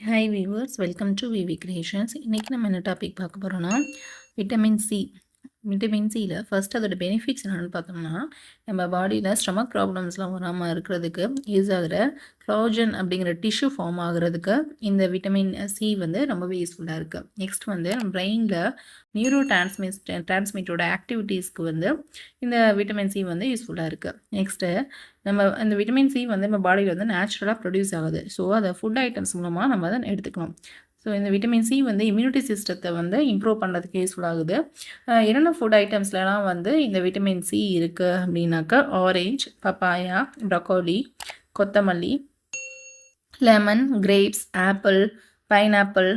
Hi viewers welcome to VV creations இன்றைக்கி நம்ம என்ன டாபிக் பார்க்க போகிறோன்னா விட்டமின் சி விட்டமின் சியில் ஃபஸ்ட் அதோட பெனிஃபிட்ஸ் என்னென்னு பார்த்தோம்னா நம்ம பாடியில் ஸ்டமக் ப்ராப்ளம்ஸ்லாம் வராமல் இருக்கிறதுக்கு யூஸ் ஆகிற க்ளோஜன் அப்படிங்கிற டிஷ்யூ ஃபார்ம் ஆகுறதுக்கு இந்த விட்டமின் சி வந்து ரொம்பவே யூஸ்ஃபுல்லாக இருக்குது நெக்ஸ்ட் வந்து பிரெயினில் நியூரோ டிரான்ஸ்மிட் டிரான்ஸ்மிட்டோட ஆக்டிவிட்டீஸ்க்கு வந்து இந்த விட்டமின் சி வந்து யூஸ்ஃபுல்லாக இருக்குது நெக்ஸ்ட்டு நம்ம இந்த விட்டமின் சி வந்து நம்ம பாடியில் வந்து நேச்சுரலாக ப்ரொடியூஸ் ஆகுது. ஸோ அதை ஃபுட் ஐட்டம்ஸ் மூலமாக நம்ம அதை எடுத்துக்கணும். ஸோ இந்த விட்டமின் சி வந்து இம்யூனிட்டி சிஸ்டத்தை வந்து இம்ப்ரூவ் பண்ணுறதுக்கு யூஸ்ஃபுல் ஆகுது. என்னென்ன ஃபுட் ஐட்டம்ஸ்லாம் வந்து இந்த விட்டமின் சி இருக்குது அப்படின்னாக்கா ஆரேஞ்ச் பப்பாயா ப்ரக்கோலி கொத்தமல்லி லெமன் கிரேப்ஸ் ஆப்பிள் பைனாப்பிள்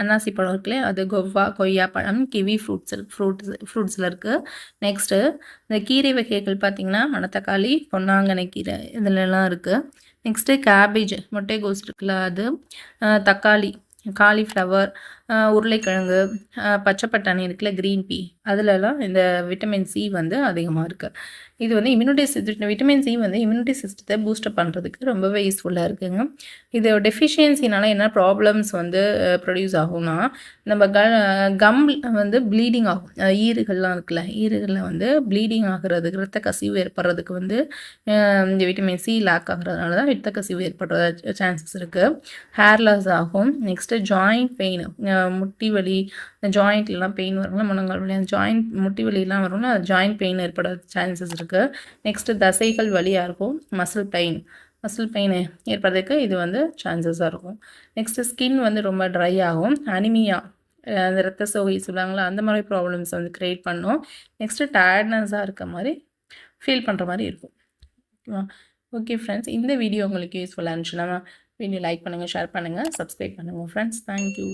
அன்னாசி பழம் இருக்குல்ல அது கொவ்வா கொய்யா பழம் கிவி ஃப்ரூட்ஸ் ஃப்ரூட்ஸ் ஃப்ரூட்ஸில் இருக்குது நெக்ஸ்ட்டு இந்த கீரை வகைகள் பார்த்திங்கன்னா மணத்தக்காளி பொன்னாங்கனை கீரை இதிலலாம் இருக்குது நெக்ஸ்ட்டு கேபேஜ் முட்டைகோஸ் இருக்குல்ல அது. தக்காளி. காலிஃப்ளவர் உருளைக்கிழங்கு பச்சை பட்டாணி இருக்குல்ல க்ரீன் பீ அதிலலாம் இந்த விட்டமின் சி வந்து அதிகமாக இருக்குது இது வந்து இம்யூனிட்டி சிஸ்டம் விட்டமின் சி வந்து இம்யூனிட்டி சிஸ்டத்தை பூஸ்டப் பண்ணுறதுக்கு ரொம்பவே யூஸ்ஃபுல்லாக இருக்குங்க. இது டெஃபிஷியன்சினால என்ன ப்ராப்ளம்ஸ் வந்து ப்ரொடியூஸ் ஆகும்னா நம்ம க கம் வந்து ப்ளீடிங் ஆகும். ஈறுகள்லாம் இருக்குல்ல ஈறுகளில் வந்து ப்ளீடிங் ஆகிறதுக்கு ரத்த கசிவு ஏற்படுறதுக்கு வந்து இந்த விட்டமின் சி லேக் ஆகிறதுனால தான் ரத்த கசிவு ஏற்படுற சான்சஸ் இருக்குது ஹேர் லாஸ் ஆகும். நெக்ஸ்ட்டு ஜாயிண்ட் பெயின் முட்டி வலி ஜாயிண்ட்லாம் பெயின் வரும்ல முழங்கால் வலி அந்த ஜாயிண்ட் முட்டி வலிலாம் வரும்ல அது ஜாயிண்ட் பெயின் ஏற்பட சான்சஸ் இருக்குது நெக்ஸ்ட்டு தசைகள் வலியாக இருக்கும் மசில் பெயின் மசில் பெயின் ஏற்படுறதுக்கு இது வந்து சான்சஸாக இருக்கும். நெக்ஸ்ட்டு ஸ்கின் வந்து ரொம்ப ட்ரை ஆகும் அனிமியா அந்த ரத்த சோகை சொல்லுவாங்களா அந்த மாதிரி ப்ராப்ளம்ஸ் வந்து க்ரியேட் பண்ணும். நெக்ஸ்ட்டு டயர்ட்னஸாக இருக்க மாதிரி ஃபீல் பண்ணுற மாதிரி இருக்கும். ஓகே ஃப்ரெண்ட்ஸ் இந்த வீடியோ உங்களுக்கு யூஸ்ஃபுல்லாக இருந்துச்சுன்னா வீடியோ லைக் பண்ணுங்கள் ஷேர் பண்ணுங்கள் சப்ஸ்கிரைப் பண்ணுங்கள் ஃப்ரெண்ட்ஸ் தேங்க்யூ